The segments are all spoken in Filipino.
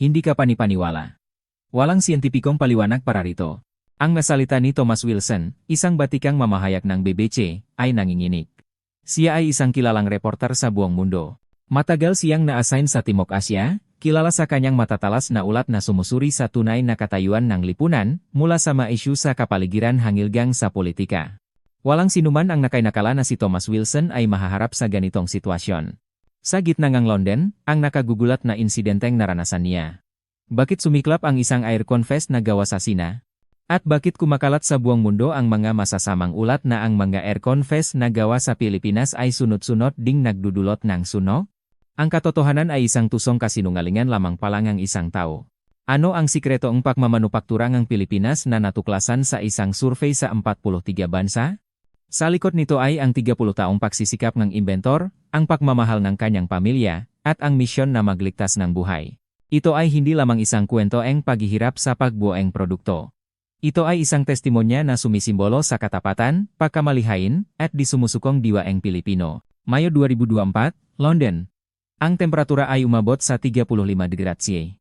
hindi ka panipaniwala. Walang siyentipikong paliwanag para rito. Ang nasalita ni Thomas Wilson, isang batikang mamahayag ng BBC, ay nanginginig. Siya ay isang kilalang reporter sa buong mundo. Matagal siyang na-assign sa Timog Asya, kilala sa kanyang matatalas na ulat na sumusuri sa tunay na katayuan ng lipunan, mula sa mga isyu sa kapaligiran hangilgang sa politika. Walang sinuman ang nakainakala na si Thomas Wilson ay mahaharap sa ganitong sitwasyon. Sa gitna ng London, ang nakagugulat na insidenteng naranasan niya. Bakit sumiklap ang isang air confess na gawa sa Sina? At bakit kumakalat sa buong mundo ang mga masasamang ulat na ang mga air confess na gawa sa Pilipinas ay sunod-sunod ding nagdudulot ng sunog? Ang katotohanan ay isang tusong kasinungalingan lamang palang ang isang tao. Ano ang sikreto ng pagmamanupaktura ng Pilipinas na natuklasan sa isang survey sa 43 bansa? Sa likod nito ay ang 30 taong pagsisikap ng inventor, ang pagmamahal ng kanyang pamilya, at ang misyon na magligtas ng buhay. Ito ay hindi lamang isang kwento ang paghihirap sa pagbuo ng produkto. Ito ay isang testimonya na sumisimbolo sa katapatan, pagkamalihain, at di sumusukong diwa ang Pilipino. Mayo 2024, London. Ang temperatura ay umabot sa 35 degradasi.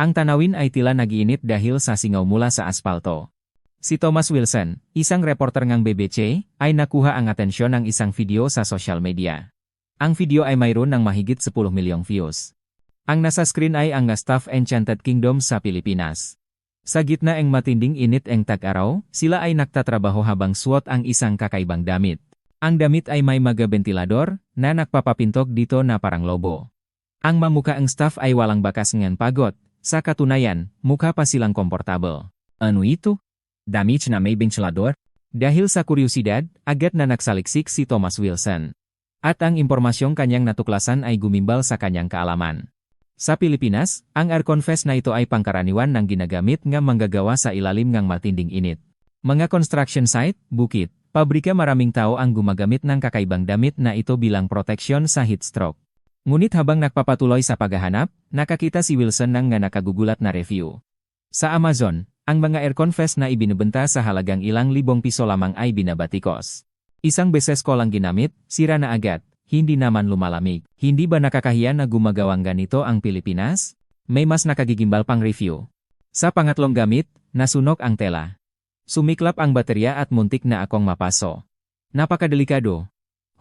Ang tanawin ay tila nagiinit dahil sa singaw mula sa aspalto. Si Thomas Wilson, isang reporter ng BBC, ay nakuha ang atensyon ng isang video sa social media. Ang video ay mayroon ng mahigit 10 milyong views. Ang nasa screen ay ang staff Enchanted Kingdom sa Pilipinas. Sa gitna ng matinding init ng tag-araw, sila ay nagtatrabaho habang suot ang isang kakaibang damit. Ang damit ay may mga ventilador na nagpapapintok dito na parang lobo. Ang mamuka ang staff ay walang bakas ngan pagod. Sa katunayan, mukha pa silang komportable. Ano ito? Damit na may ventilador? Dahil sa kuryosidad, agad na nagsaliksik si Thomas Wilson. At ang impormasyong kanyang natuklasan ay gumimbal sa kanyang kaalaman. Sa Pilipinas, ang air na ito ay pangkaraniwan ng ginagamit nga manggagawa sa ilalim ng matinding init. Mga construction site, bukit, pabrika maraming tao ang gumagamit ng kakaibang damit na ito bilang proteksyon sa heat stroke. Ngunit habang nagpapatuloy sa paghahanap, nakakita si Wilson ng nga nakagugulat na review. Sa Amazon, ang mga air confess na ibinebenta sa halagang ilang libong piso lamang ay binabatikos. Isang beses ko lang ginamit, sira na agad, hindi naman lumalamig. Hindi ba nakakahiya na gumagawang ganito ang Pilipinas? May mas nakagigimbal pang review. Sa pangatlong gamit, nasunog ang tela. Sumiklap ang baterya at muntik na akong mapaso. Napakadelikado.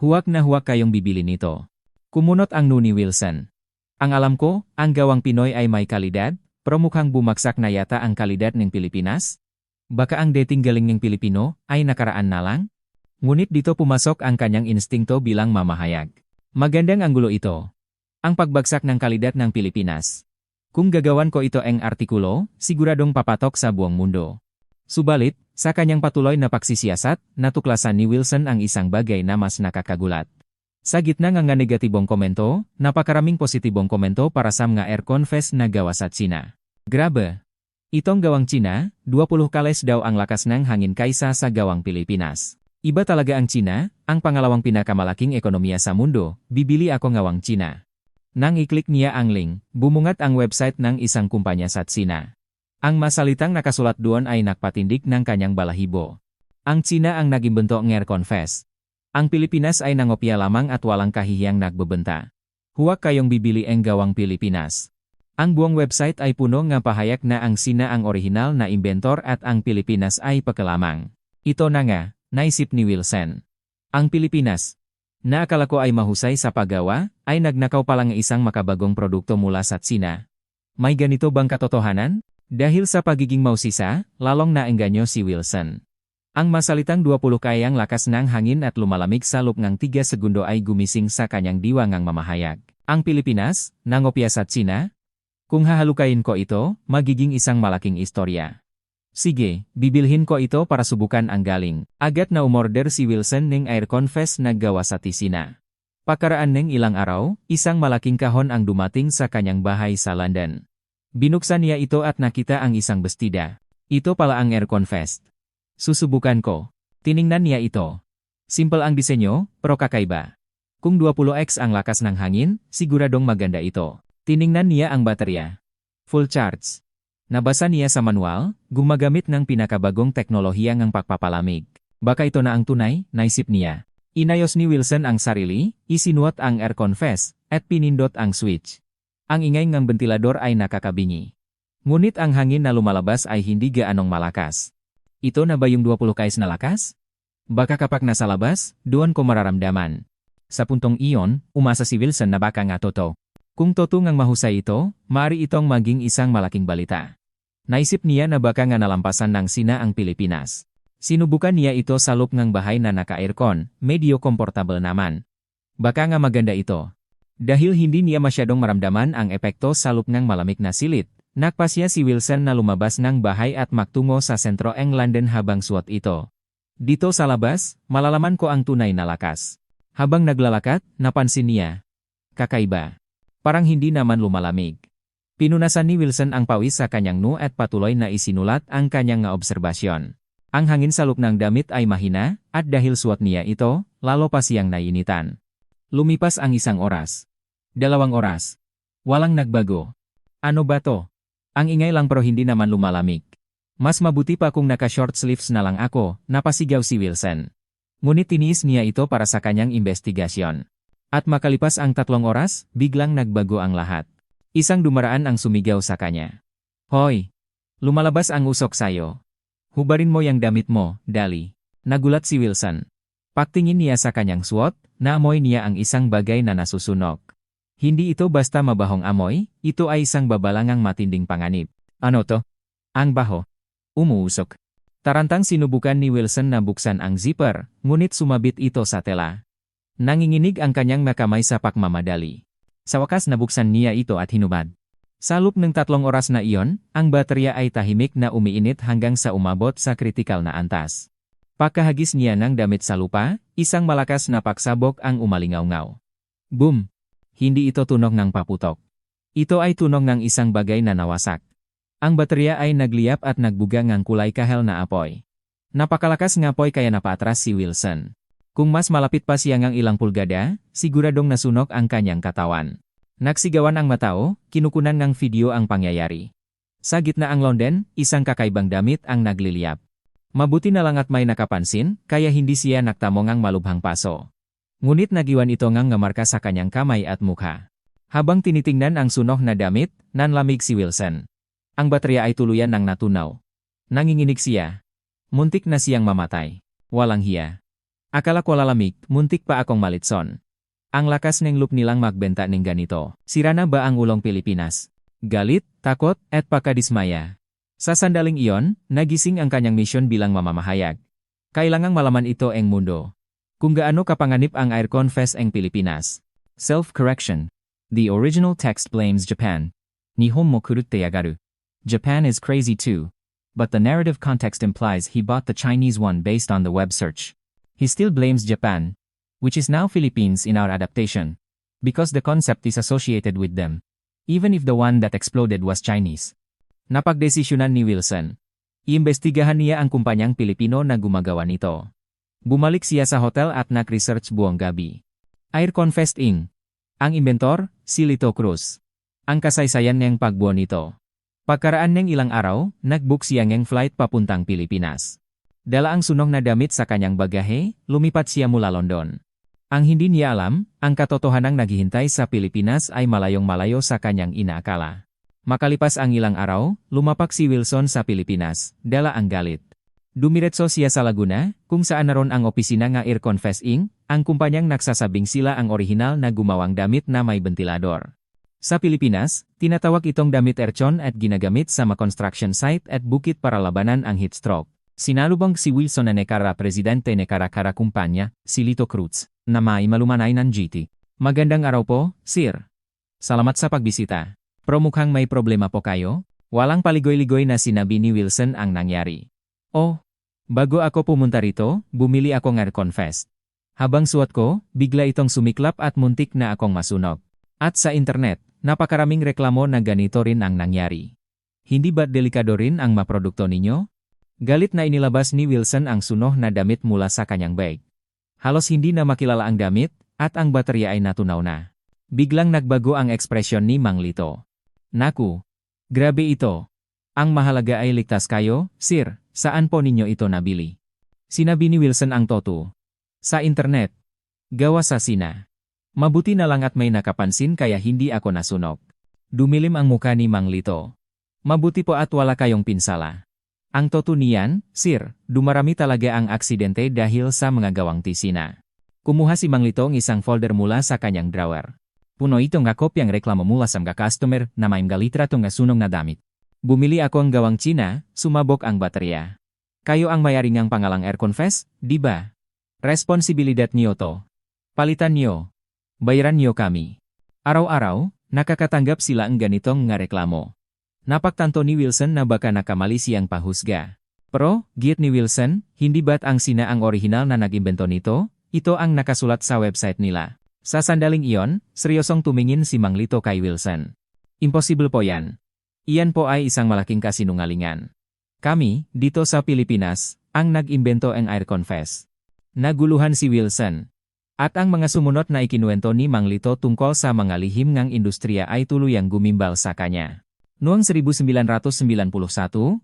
Huwag na huwag kayong bibili nito. Kumunot ang Nuni Wilson. Ang alam ko, ang gawang Pinoy ay may kalidad, pero mukhang bumagsak na yata ang kalidad ng Pilipinas? Baka ang dating galing ng Pilipino ay nakaraan na lang? Ngunit dito pumasok ang kanyang instingto bilang mamahayag. Magandang anggulo ito. Ang pagbagsak ng kalidad ng Pilipinas. Kung gagawan ko ito ang artikulo, siguradong papatok sa buong mundo. Subalit, sa kanyang patuloy na pagsisiyasat, natuklasan ni Wilson ang isang bagay na mas nakakagulat. Sa gitna ng nga negatibong komento, napakaraming positibong komento para sa mga air confess na gawa sa China. Grabe! Itong gawang China, 20 kales daw ang lakas ng hangin kaysa sa gawang Pilipinas. Iba talaga ang China, ang pangalawang pinakamalaking ekonomiya sa mundo, bibili ako ngawang China. Nang i-click niya ang link, bumungat ang website ng isang kumpanya sa China. Ang masalitang nakasulat doon ay nakpatindik ng kanyang balahibo. Ang China ang nagimbento ng confess. Ang Pilipinas ay nangopya lamang at walang kahihiyang nagbebenta. Huwag kayong bibili ang gawang Pilipinas. Ang buong website ay puno nga pahayag na ang Sina ang orihinal na inventor at ang Pilipinas ay pagkalamang. Ito na nga, naisip ni Wilson. Ang Pilipinas, na akala ko ay mahusay sa paggawa, ay nagnakaw pa lang isang makabagong produkto mula sa Tsina. May ganito bang katotohanan? Dahil sa pagiging mausisa, lalong naengganyo si Wilson. Ang masalitang 20 kayang lakas ng hangin at lumalamig sa loob ng 3 segundo ay gumising sa kanyang diwa mamahayag. Ang Pilipinas, nangopya sa Tsina? Kung hahalukayin ko ito, magiging isang malaking istorya. Sige, bibilhin ko ito para subukan ang galing. Agad na umorder si Wilson ng air confess na gawa sa tisina. Pakaraan ng ilang araw, isang malaking kahon ang dumating sa kanyang bahay sa London. Binuksan niya ito at nakita ang isang bestida. Ito pala ang air confess. Susubukan ko. Tiningnan niya ito. Simple ang disenyo, pero kakaiba. Kung 20x ang lakas ng hangin, siguradong maganda ito. Tiningnan niya ang baterya. Full charge. Nabasa niya sa manual, gumagamit ng pinakabagong teknolohiya ng pagpapalamig. Baka ito na ang tunay, naisip niya. Inayos ni Wilson ang sarili, isinuot ang air confess, at pinindot ang switch. Ang ingay ng ventilador ay nakakabingi. Ngunit ang hangin na lumalabas ay hindi gaanong malakas. Ito na ba yung 20 kais na lakas? Baka kapag nasa labas, doon ko mararamdaman. Sa puntong iyon, umasa si Wilson na baka nga toto. Kung toto ngang mahusay ito, maaari itong maging isang malaking balita. Naisip niya na baka nga nalampasan ng sina ang Pilipinas. Sinubukan niya ito sa loob ng bahay na naka-aircon, medyo komportable naman. Baka nga maganda ito. Dahil hindi niya masyadong maramdaman ang epekto sa loob ng malamig na silit, nakpasya si Wilson na lumabas ng bahay at magtungo sa sentro ng London habang suot ito. Dito sa labas, malalaman ko ang tunay na lakas. Habang naglalakad, napansin niya. Kakaiba. Parang hindi naman lumalamig. Pinunasan ni Wilson ang pawis sa kanyang no at patuloy na isinulat ang kanyang nga obserbasyon. Ang hangin sa loob ng damit ay mahina, at dahil suot niya ito, lalo pa siyang nainitan. Lumipas ang isang oras. Dalawang oras. Walang nagbago. Ano ba to? Ang ingay lang pero hindi naman lumalamig. Mas mabuti pa kung naka-short sleeves na lang ako, napasigaw si Wilson. Ngunit tiniis niya ito para sa kanyang investigasyon. At makalipas ang tatlong oras, biglang nagbago ang lahat. Isang dumaraan ang sumigaw sa kanya. Hoy! Lumalabas ang usok sayo. Hubarin mo yang damit mo, Dali. Nagulat si Wilson. Paktingin niya sa kanyang suot, naamoy niya ang isang bagay na nasusunog. Hindi ito basta mabahong amoy, ito ay isang babalangang matinding panganib. Ano to? Ang baho. Umuusok. Tarantang sinubukan ni Wilson na buksan ang zipper, ngunit sumabit ito sa tela. Nanginginig ang kanyang makamay sa pakmamadali. Sa wakas nabuksan niya ito at hinubad. Sa loob ng tatlong oras na iyon, ang baterya ay tahimik na umiinit hanggang sa umabot sa kritikal na antas. Pagkahagis niya ng damit sa lupa, isang malakas na pagsabog ang umalingaw-ngaw. Boom! Hindi ito tunog ng paputok. Ito ay tunog ng isang bagay na nawasak. Ang baterya ay nagliyap at nagbuga ng kulay kahel na apoy. Napakalakas ng apoy kaya napatras si Wilson. Kung mas malapit pa siya ng ilang pulgada, siguradong nasunog ang kanyang katawan. Nagsigawan ang matao, kinukunan ng video ang pangyayari. Sa gitna ang London, isang kakaibang damit ang nagliliyap. Mabuti na lang at may nakapansin, kaya hindi siya naktamo ngang malubhang paso. Ngunit nagiwan ito ngang ngamarka sa kanyang kamay at mukha. Habang tinitingnan ang sunog na damit, nanlamig si Wilson. Ang baterya ay tuluyan ng natunaw. Nanginginig siya. Muntik na siyang mamatay. Walang hiya. Akala ko lalamig, muntik pa akong malitson. Ang lakas ng loop nilang magbenta ng ganito. Sira na ba ang ulong Pilipinas? Galit, takot, at pakadismaya. Sa sandaling iyon, nagising ang kanyang misyon bilang mamamahayag. Kailangang malaman ito ang mundo. Kung gaano kapanganib ang aircon fest ang Pilipinas. Self-correction. The original text blames Japan. Nihon mo kurutte yagaru. Japan is crazy too. But the narrative context implies he bought the Chinese one based on the web search. He still blames Japan, which is now Philippines in our adaptation, because the concept is associated with them, even if the one that exploded was Chinese. Napagdesisyonan ni Wilson. Iimbestigahan niya ang kumpanyang Pilipino na gumagawa nito. Bumalik siya sa hotel at nag-research buong gabi. Aircon Fest Inc. Ang inventor, si Lito Cruz. Ang kasaysayan niyang pagbuo nito. Pagkaraan ng ilang araw, nag-book siya ng flight papuntang Pilipinas. Dala ang sunog na damit sa kanyang bagahe, lumipat siya mula London. Ang hindi niya alam, ang katotohanang naghihintay sa Pilipinas ay malayong malayo sa kanyang inaakala. Makalipas ang ilang araw, lumapak si Wilson sa Pilipinas, dala ang galit. Dumiretso siya sa Laguna, kung saan naroon ang opisina nga Aircon Fest Inc., ang kumpanyang nagsasabing sila ang orihinal na gumawang damit na may ventilador. Sa Pilipinas, tinatawag itong damit Erchon at ginagamit sa construction site at bukit para labanan ang heat stroke. Sinalubong si Wilson na nekara presidente nekara kara kumpanya, si Lito Cruz, na may malumanay ng GT. Magandang araw po, sir. Salamat sa pagbisita. Pero mukhang may problema po kayo? Walang paligoy-ligoy na sinabi ni Wilson ang nangyari. Oh, bago ako pumunta rito, bumili ako ng Confess. Habang suot ko, bigla itong sumiklap at muntik na akong masunog. At sa internet, napakaraming reklamo na ganito rin ang nangyari. Hindi ba delikado rin ang maprodukto ninyo? Galit na inilabas ni Wilson ang sunog na damit mula sa kanyang bag. Halos hindi na makilala ang damit, at ang baterya ay natunaw na. Biglang nagbago ang ekspresyon ni Mang Lito. Naku! Grabe ito! Ang mahalaga ay ligtas kayo, sir, saan po ninyo ito nabili? Sinabi ni Wilson ang toto. Sa internet. Gawa sa Sina. Mabuti na lang at may nakapansin kaya hindi ako nasunog. Dumilim ang muka ni Mang Lito. Mabuti po at wala kayong pinsala. Ang totoo niyan, sir, dumarami talaga ang aksidente dahil sa mga gawang tisina. Kumuha si Mang Lito ng isang folder mula sa kanyang drawer. Puno ito nga kopyang reklamo mula sa mga customer na may mga litrato nga sunong na damit. Bumili ako ang gawang China, sumabok ang baterya. Kayo ang mayari ngang pangalang Airconfess, di ba? Responsibilidad niyo to. Palitan niyo. Bayaran niyo kami. Araw-araw, nakakatanggap sila ang ganitong nga reklamo. Napaktanto ni Wilson na baka nakamali siyang pahusga. Pero, giit ni Wilson, hindi ba't ang sina ang orihinal na nag-imbento nito? Ito ang nakasulat sa website nila. Sa sandaling iyon, seryosong tumingin si Mang Lito kay Wilson. Imposible po yan. Iyan po ay isang malaking kasinungalingan. Kami, dito sa Pilipinas, ang nag-imbento ang Airconfess. Naguluhan si Wilson. At ang mga sumunod na ikinuwento ni Mang Lito tungkol sa mga lihim ngang industriya ay tuluyang gumimbal sa kanya. Noong 1991,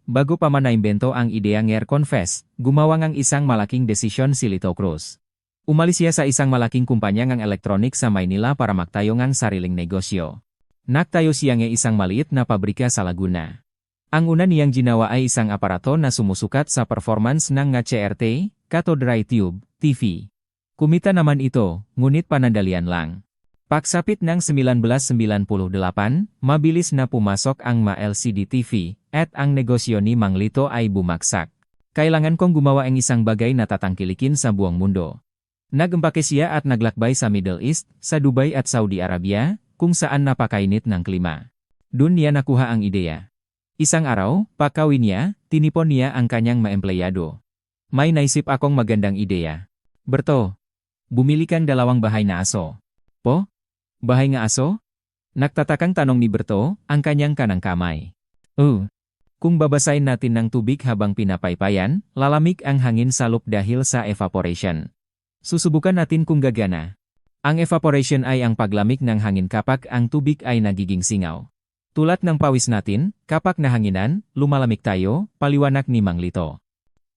bago pa man naimbento ang ideyang Airconfess, gumawa ngang isang malaking desisyon si Lito Cruz. Umalis siya sa isang malaking kumpanya ng elektronik sa Maynila para magtayo ng sariling negosyo. Siya ng isang maliit na pabrika sa Laguna. Ang una niyang ginawa ay isang aparato na sumusukat sa performance ng nga CRT, cathode ray tube, TV. Kumita naman ito, ngunit panandalian lang. Pagsapit ng 1998, mabilis na pumasok ang ma-LCD TV, at ang negosyo ni Mang Lito ay bumaksak. Kailangan kong gumawa ang isang bagay na tatangkilikin sa buong mundo. Nagempake siya at naglakbay sa Middle East, sa Dubai at Saudi Arabia, kung saan napakainit ng klima. Doon niya nakuha ang ideya. Isang araw, pakawin niya, tinipon niya ang kanyang maempleyado. May naisip akong magandang ideya. Berto, bumili kang dalawang bahay na aso. Po? Bahay nga aso? Nagtatakang tanong ni Berto, ang kanyang kanang kamay. Uh, kung babasahin natin ng tubig habang pinapaypayan, lalamig ang hangin sa loop dahil sa evaporation. Susubukan natin kung gagana. Ang evaporation ay ang paglamig ng hangin kapag ang tubig ay nagiging singaw. Tulad ng pawis natin, kapag nahanginan, lumalamig tayo, paliwanag ni Mang Lito.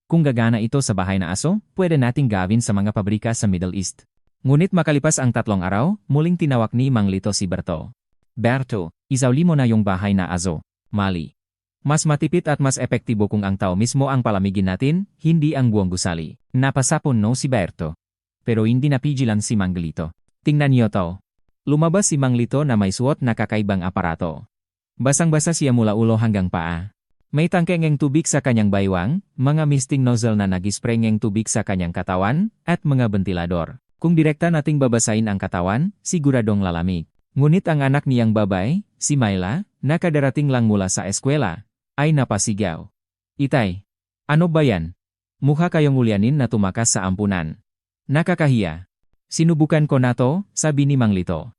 Kung gagana ito sa bahay na aso, pwede nating gawin sa mga pabrika sa Middle East. Ngunit makalipas ang tatlong araw, muling tinawak ni Mang Lito si Berto. Berto, isauli mo na yung bahay na aso. Mali. Mas matipid at mas epektibo kung ang tao mismo ang palamigin natin, hindi ang buong gusali. Napasapon no si Berto. Pero hindi napigilan si Mang Lito. Tingnan niyo to. Lumabas si Mang Lito na may suot na kakaibang aparato. Basang-basa siya mula ulo hanggang paa. May tangke ng tubig sa kanyang baywang, mga misting nozzle na nag-spray ng tubig sa kanyang katawan, at mga ventilador. Kung direkta nating babasahin ang katawan, siguradong lalamig. Ngunit ang anak niyang babay, si Myla, nakadarating lang mula sa eskwela, ay napasigaw. Itay, ano ba yan? Mukha kayong ulyanin na tumakas sa ampunan. Nakakahiya. Sinubukan ko na to, sabi ni Mang Lito.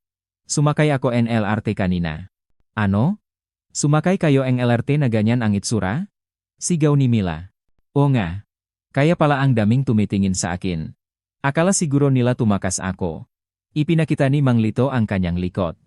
Sumakay ako NLRT kanina. Ano? Sumakay kayo ng LRT na ganyan ang itsura? Sigaw ni Mila. O nga. Kaya pala ang daming tumitingin sa akin. Akala siguro nila tumakas ako. Ipinakita ni Mang Lito ang kanyang likot.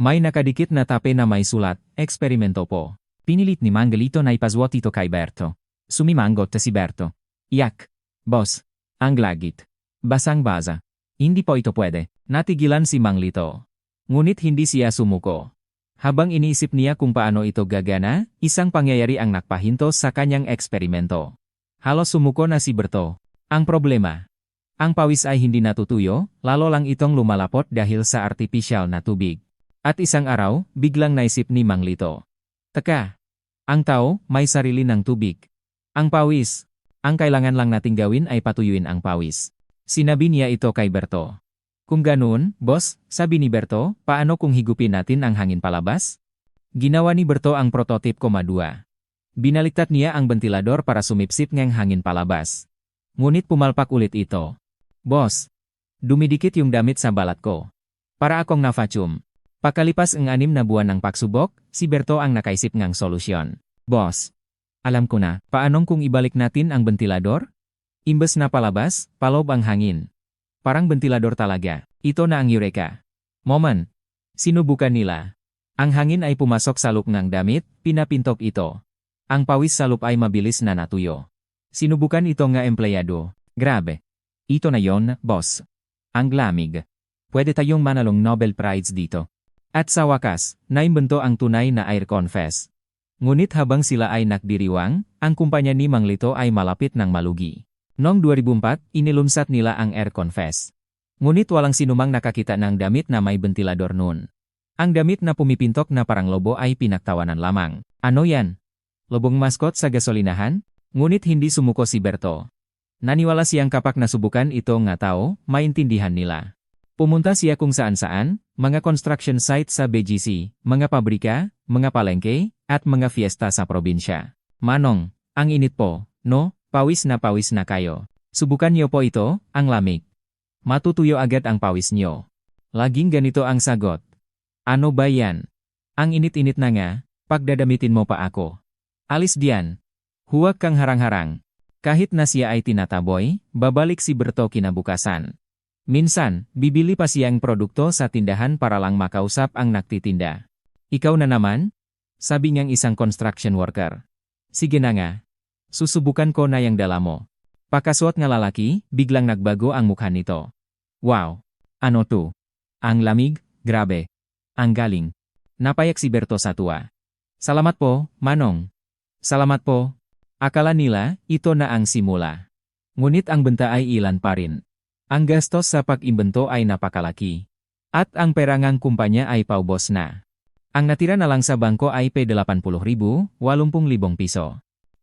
May nakadikit na tape na may sulat, eksperimento po. Pinilit ni Mang Lito na ipaswat ito kay Berto. Sumimangot si Berto. Yak. Boss. Ang lagit. Basang-basa. Hindi po ito pwede. Natigilan si Mang Lito. Ngunit hindi siya sumuko. Habang iniisip niya kung paano ito gagana, isang pangyayari ang nakpahinto sa kanyang eksperimento. Halos sumuko na si Berto. Ang problema. Ang pawis ay hindi natutuyo, lalo lang itong lumalapot dahil sa artificial na tubig. At isang araw, biglang naisip ni Mang Lito. Teka, ang tao, may sarili ng tubig. Ang pawis. Ang kailangan lang nating gawin ay patuyuin ang pawis. Sinabi niya ito kay Berto. Kung ganoon, boss, sabi ni Berto, paano kung higupin natin ang hangin palabas? Ginawa ni Berto ang prototype Koma 2. Binaliktad niya ang ventilador para sumipsip ng hangin palabas. Ngunit pumalpak ulit ito. Boss, dumidikit yung damit sa balat ko. Para akong nafatsum. Pakalipas ang anim na buwan ng pagsubok, si Berto ang nakaisip ngang solusyon. Boss, alam ko na, paanong kung ibalik natin ang ventilador? Imbes na palabas, palob ang hangin. Parang ventilador talaga. Ito na ang Eureka. Moment. Sinubukan nila. Ang hangin ay pumasok sa loop ng damit, pinapintok ito. Ang pawis sa loop ay mabilis na natuyo. Sinubukan ito nga empleyado. Grabe. Ito na yon, boss. Ang lamig. Pwede tayong manalong Nobel Prize dito. At sa wakas, naimbento ang tunay na air confess. Ngunit habang sila ay nakdiriwang, ang kumpanya ni Mang Lito ay malapit ng malugi. Noong 2004, inilunsad nila ang air confess. Ngunit walang sinumang nakakita ng damit na may ventilador noon. Ang damit na pumipintok na parang lobo ay pinaktawanan lamang. Ano yan? Lobong maskot sa gasolinahan? Ngunit hindi sumuko si Berto. Naniwala siyang kapak nasubukan ito nga tao, maintindihan nila. Pumunta siya kung saan-saan, mga construction site sa BGC, mga pabrika, mga palengke, at mga fiesta sa probinsya. Manong, ang init po, no? Pawis na pawis na kayo. Subukan niyo po ito, ang lamig. Matutuyo agad ang pawis niyo. Laging ganito ang sagot. Ano ba yan? Ang init-init na nga, pagdadamitin mo pa ako. Alis diyan. Huwag kang harang-harang. Kahit na siya ay tinataboy, babalik si Berto kinabukasan. Minsan, bibili pa siyang produkto sa tindahan para lang makausap ang nagtitinda. Ikaw na naman? Sabi niyang isang construction worker. Sige na nga. Susubukan ko na yung dala mo. Pakaswat nga lalaki, biglang nagbago ang mukha nito. Wow! Ano to? Ang lamig? Grabe. Ang galing. Napayak si Berto sa tuwa. Salamat po, Manong. Salamat po. Akala nila, ito na ang simula. Ngunit ang benta ay ilan pa rin. Ang gastos sa pag-imbento ay napakalaki. At ang perangang kumpanya ay paubos na. Ang natira na lang sa bangko ay P80,000, 80,000 piso.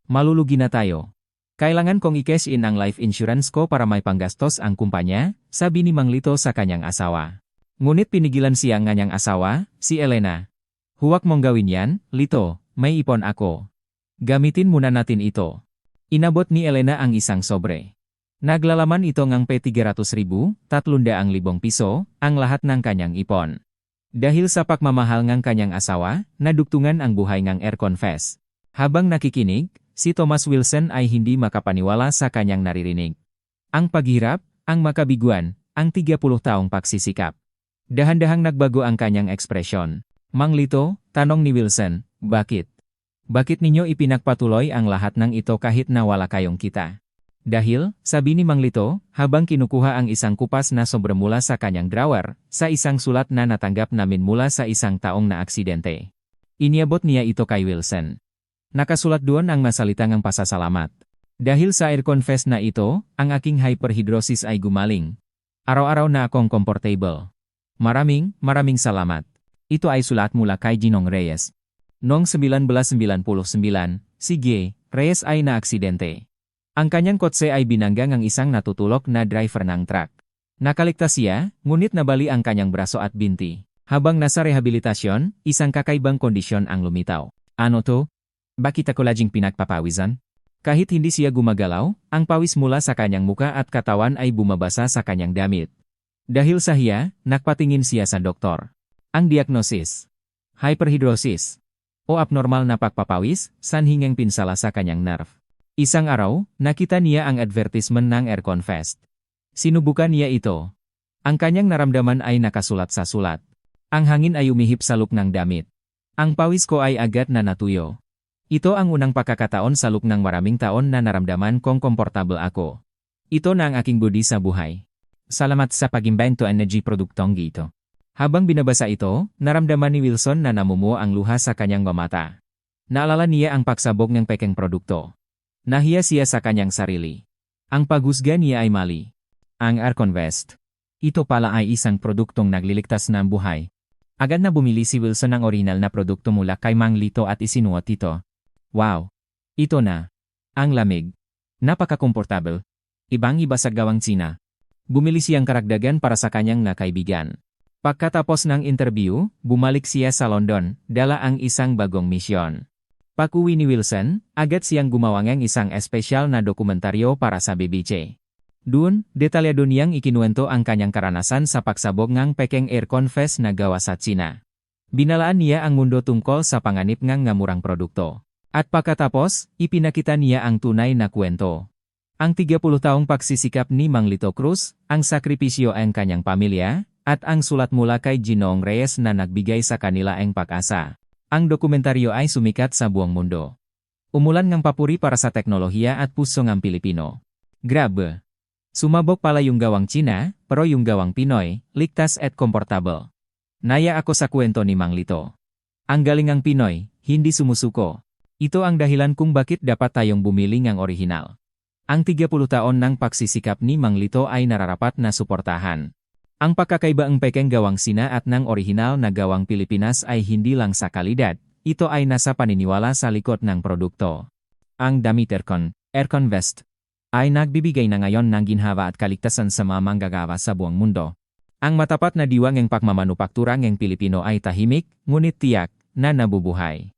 Malulugi na tayo. Kailangan kong i-cash in ang life insurance ko para may panggastos ang kumpanya, sabi ni Mang Lito sa kanyang asawa. Ngunit pinigilan siya ng kanyang asawa, si Elena. Huwag mong gawin yan, Lito, may ipon ako. Gamitin muna natin ito. Inabot ni Elena ang isang sobre. Naglalaman ito ng P300,000, 300,000 piso, ang lahat ng kanyang ipon. Dahil sa pagmamahal ng kanyang asawa, naduktungan ang buhay ng Air Confess. Habang nakikinig, si Thomas Wilson ay hindi makapaniwala sa kanyang naririnig. Ang paghirap, ang makabiguan, ang 30 taong pagsisikap. Dahan-dahang nagbago ang kanyang ekspresyon. Mang Lito, tanong ni Wilson, bakit? Bakit ninyo ipinagpatuloy ang lahat ng ito kahit na wala kayong kita? Dahil, sabi ni Mang Lito, habang kinukuha ang isang kupas na sobre mula sa kanyang drawer, sa isang sulat na natanggap namin mula sa isang taong na aksidente. Iniabot niya ito kay Wilson. Nakasulat doon ang masalitang ang pasasalamat. Dahil sa air confess na ito, ang aking hyperhidrosis ay gumaling. Araw-araw na akong comfortable. Maraming, maraming salamat. Ito ay sulat mula kay Ginong Reyes. Noong 1999, si G. Reyes ay na aksidente. Ang kanyang kotse ay binanggang ang isang natutulok na driver ng truck. Nakaligtas siya, ngunit nabali ang kanyang braso at binti. Habang nasa rehabilitasyon, isang kakaibang kondisyon ang lumitaw. Ano to? Bakit ako laging pinagpapawisan? Kahit hindi siya gumagalaw, ang pawis mula sa kanyang muka at katawan ay bumabasa sa kanyang damit. Dahil sa hiya, nakpatingin siya sa doktor. Ang diagnosis, hyperhidrosis, o abnormal na pagpapawis, sanhingang pinsala sa kanyang nerve. Isang araw, nakita niya ang advertisement ng Aircon Fest. Sinubukan niya ito. Ang kanyang naramdaman ay nakasulat sa sulat. Ang hangin ay umihip sa look ng damit. Ang pawis ko ay agad na natuyo. Ito ang unang pagkakataon sa look ng maraming taon na naramdaman kong komportable ako. Ito na ang aking budi sa buhay. Salamat sa pagimbento energy produktong gito. Habang binabasa ito, naramdaman ni Wilson na namumuo ang luha sa kanyang mamata. Naalala niya ang pagsabog ng pekeng produkto. Nahiya siya sa kanyang sarili. Ang paghusga niya ay mali. Ang Arconvest. Ito pala ay isang produktong nagliligtas ng buhay. Agad na bumili si Wilson ng original na produkto mula kay Mang Lito at isinuot ito. Wow! Ito na. Ang lamig. Napaka-komportable. Ibang-iba sa gawang China. Bumili siyang karagdagan para sa kanyang nakaibigan. Pagkatapos ng interview, bumalik siya sa London, dala ang isang bagong misyon. Pakuwi ni Wilson, agad siyang gumawa ng isang espesyal na dokumentaryo para sa BBC. Doon, detalyado niyang ikinuwento ang kanyang karanasan sa pagsabog ng Peking Air Confess na gawa sa China. Binalaan niya ang mundo tungkol sa panganib ng ngamurang produkto. At pagkatapos, ipinakita niya ang tunay na kwento. Ang 30 taong pagsisikap ni Mang Lito Cruz, ang sakripisyo ang kanyang pamilya, at ang sulat mula kay Ginong Reyes na nagbigay sa kanila ang pag-asa. Ang dokumentaryo ay sumikat sa buong mundo. Umulan ng papuri para sa teknolohiya at puso ng Pilipino. Grabe! Sumabog pala yung gawang China, pero yung gawang Pinoy, ligtas at komportable. Naya ako sa kwento ni Mang Lito. Ang galing ang Pinoy, hindi sumusuko. Ito ang dahilan kung bakit dapat tayong bumili ng orihinal. Ang 30 taon ng pagsisikap ni Mang Lito ay nararapat na suportahan. Ang pagkakaiba ang pekeng gawang Sina at ng orihinal na gawang Pilipinas ay hindi lang sa kalidad, ito ay nasa paniniwala sa likod ng produkto. Ang damit aircon, aircon vest, ay nagbibigay na ngayon ng ginhawa at kaligtasan sa mga manggagawa sa buong mundo. Ang matapat na diwang ng pagmamanupaktura ng Pilipino ay tahimik, ngunit tiyak, na nabubuhay.